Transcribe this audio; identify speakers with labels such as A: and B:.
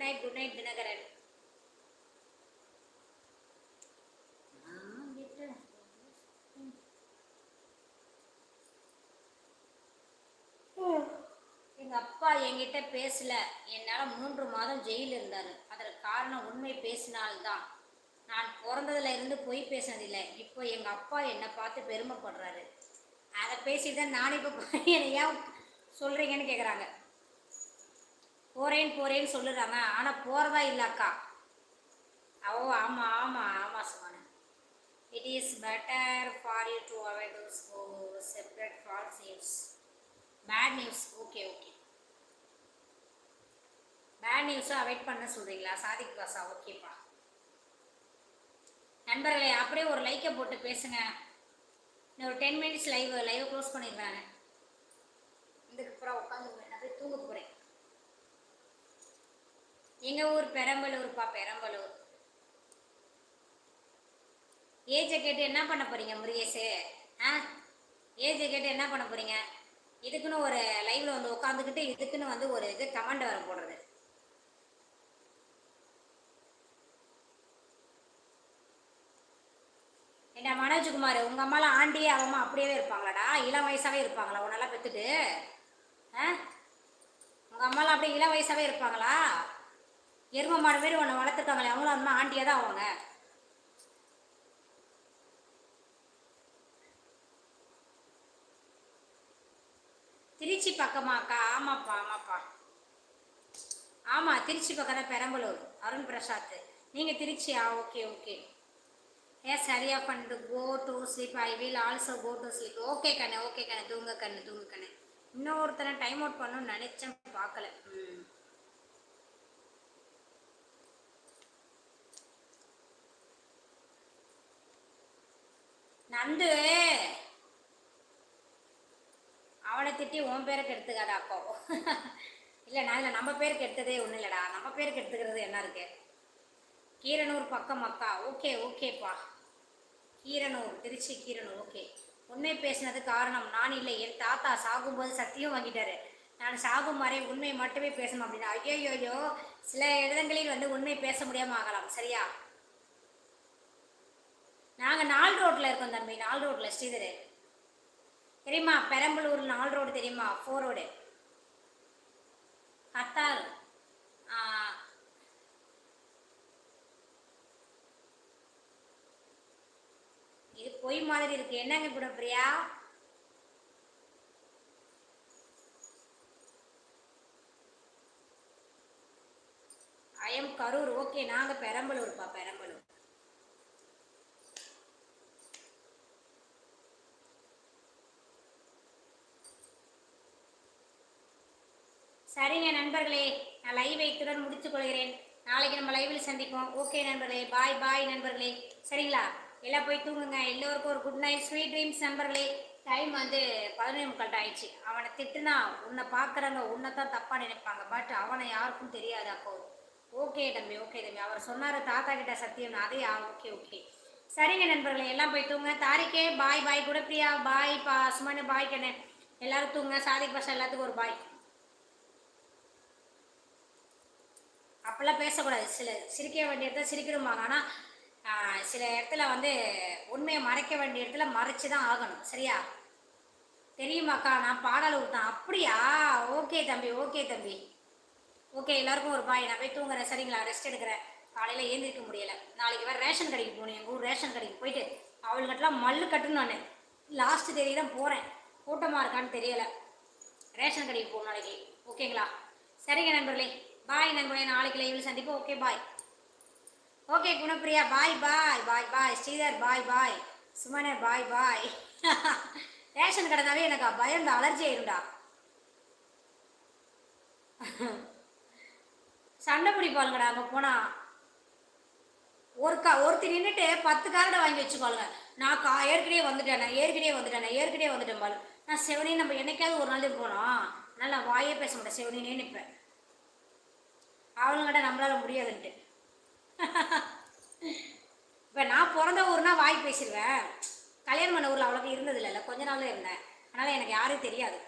A: Good night good night Dinakaran. எங்க அப்பா என்கிட்ட பேசல. என்னால மூன்று மாதம் ஜெயிலில் இருந்தாரு. அதற்கு காரணம் உண்மை பேசினால்தான். நான் பிறந்ததுல இருந்து பொய் பேசினதில்லை. இப்போ எங்க அப்பா என்னை பார்த்து பெருமைப்படுறாரு. அதை பேசி தான் நான் இப்போ ஏன் சொல்றீங்கன்னு கேட்குறாங்க போகிறேன்னு போகிறேன்னு சொல்லுறாங்க. போகிறதா இல்லை அக்கா. ஓ ஆமாம் ஆமாம் ஆமாம் சுமான it is better for you to avoid those separate separate false news bad news okay okay bad நியூஸை அவாய்ட் பண்ண சொல்கிறீங்களா சாதிக் பாசா ஓகேப்பா நண்பர்களே அப்படியே ஒரு லைக்கை போட்டு பேசுங்க. இன்னும் ஒரு ten minutes live live close பண்ணிடுறாங்க இதுக்கு அப்புறம் உட்காந்து நான் போய் தூங்க போகிறேன் எங்கள் ஊர் பெரம்பலூர்ப்பா பெரம்பலூர். ஏஜை கேட்டு என்ன பண்ண போறீங்க முருகேஷு ஆ? ஏஜை கேட்டு என்ன பண்ண போறீங்க? இதுக்குன்னு ஒரு லைவ்ல வந்து உட்காந்துக்கிட்டு இதுக்குன்னு வந்து ஒரு இது கமெண்ட் வர போடுறது. என்ன மனோஜ்குமார் உங்க அம்மாலாம் ஆண்டியே அவமா அப்படியே இருப்பாங்களாடா? இளம் வயசாவே இருப்பாங்களா? உன்னெல்லாம் பெற்றுட்டு ஆ? உங்க அம்மாலாம் அப்படியே இளம் வயசாவே இருப்பாங்களா? எரும மாடு மாரி உன்னை வளர்த்துருக்காங்களே அவங்களும் அந்த ஆண்டியே தான் அவங்க திருச்சி பக்கமாக்கா ஆமாப்பா ஆமாப்பா. ஆமாம் திருச்சி பக்கம் தான் பெரம்பலூர் அருண் பிரசாத். நீங்கள் திருச்சியா? Okay okay. ஏ சரியாக பண்ணிட்டு go to sleep I will also go to sleep okay கண்ணு ஓகே கண்ணு. தூங்க கண்ணு தூங்க கண்ணு. இன்னொருத்தனை டைம் அவுட் பண்ணணும்னு நினச்சேன் பார்க்கல. ம். நந்து அவனை திட்டி உன் பேருக்கு எடுத்துக்காதா அப்போ. இல்லை நான் இல்லை நம்ம பேருக்கு எடுத்ததே ஒன்றும் இல்லைடா. நம்ம பேருக்கு எடுத்துக்கிறது என்ன இருக்கு? கீரனூர் பக்கம் அக்கா ஓகே ஓகேப்பா. கீரனூர் திருச்சி கீரனூர் ஓகே. உண்மை பேசினது காரணம். நான் இல்லை என் தாத்தா சாகும்போது சத்தியம் வாங்கிட்டாரு. நான் சாகும் வரை உண்மை மட்டுமே பேசணும் அப்படின்னா ஐயோ சில இடங்களில் வந்து உண்மை பேச முடியாமல் ஆகலாம் சரியா? நாங்கள் நாலு ரோட்டில் இருக்கோம் தம்பி நாலு ரோட்டில் ஸ்ரீதர். தெரியுமா? பெரம்பலூர் நாலு ரோடு தெரியுமா? Four road. கத்தார் இது பொய் மாதிரி இருக்கு. என்னங்க கூட பிரியா ஐஎம் கரூர். ஓகே நாங்கள் பெரம்பலூர்ப்பா பெரம்பலூர். சரிங்க நண்பர்களே நான் லைவை இத்துடன் முடித்துக் கொள்கிறேன். நாளைக்கு நம்ம லைவில் சந்திப்போம். ஓகே நண்பர்களே பாய் பாய் நண்பர்களே. சரிங்களா? எல்லாம் போய் தூங்குங்க. எல்லோருக்கும் ஒரு குட் நைட் ஸ்வீட் ட்ரீம்ஸ் நண்பர்களே. டைம் வந்து பதினொன்று முக்கால் ஆயிடுச்சு. அவனை திட்டுனா உன்னை பார்க்குறவங்க உன்னை தான் தப்பாக நினைப்பாங்க. பட் அவனை யாருக்கும் தெரியாது அப்போ. ஓகே தம்பி ஓகே தம்பி. அவர் சொன்னார் தாத்தா கிட்ட சத்தியம் அதே ஆ ஓகே ஓகே சரிங்க நண்பர்களே எல்லாம் போய் தூங்க தாரிக்கே பாய் பாய் குடப்பிரியா பாய் பா சுமனு பாய் கண்ணு எல்லாரும் தூங்க சாதிக் பாஷா எல்லாத்துக்கும் ஒரு பாய் அப்படிலாம் பேசக்கூடாது. சில சிரிக்க வேண்டிய இடத்துல சிரிக்கணுமாங்க ஆனால் சில இடத்துல வந்து உண்மையை மறைக்க வேண்டிய இடத்துல மறைச்சு தான் ஆகணும். சரியா? தெரியுமாக்கா? நான் பாடல் தான் அப்படியா? ஓகே தம்பி ஓகே தம்பி. ஓகே எல்லாருக்கும் ஒரு பாய். நான் போய் தூங்குறேன். சரிங்களா? ரெஸ்ட் எடுக்கிறேன். காலையில் ஏந்திரிக்க முடியலை. நாளைக்கு வேறு ரேஷன் கடைக்கு போகணும். எங்கள் ஊர் ரேஷன் கடைக்கு போயிட்டு அவளுக்கிட்டலாம் மல்லு கட்டணும் நான். லாஸ்ட்டு தேதி தான் போகிறேன் கூட்டமாக இருக்கான்னு தெரியலை. ரேஷன் கடைக்கு போகணும் நாளைக்கு. ஓகேங்களா? சரிங்க நண்பர்களே. பாய் நண்பர்களே நாளைக்கு லைவில் சந்திப்போம். Okay bye okay Gunapriya bye bye bye bye Sridhar bye bye சுமனே bye bye ration கடைனாவே எனக்கு பயந்த அலர்ஜி ஆயிரும்டா. சண்டை பிடிப்பாளுங்கடா அங்கே போனால் ஒரு கா ஒருத்தி நின்றுட்டு பத்து காரடை வாங்கி வச்சுக்கோளுங்க நான் கா ஏற்கனவே வந்துட்டேன் நான் ஏற்கனவே வந்துட்டேன் நான் ஏற்கனவே வந்துட்டேன் பாரு நான் செவனே நம்ம என்னைக்காவது ஒரு நாள் போனோம் அதனால் நான் வாயே பேச மாட்டேன் செவனே நிற்பேன் அவனுங்கிட்ட நம்மளால முடியாதுன்ட்டு. இப்போ நான் பிறந்த ஊர்னா வாய் பேசிடுவேன் கல்யாணம் பண்ண ஊரில் அவ்வளோக்கு இருந்தது கொஞ்ச நாள் இருந்தேன். அதனால் எனக்கு யாரும் தெரியாது.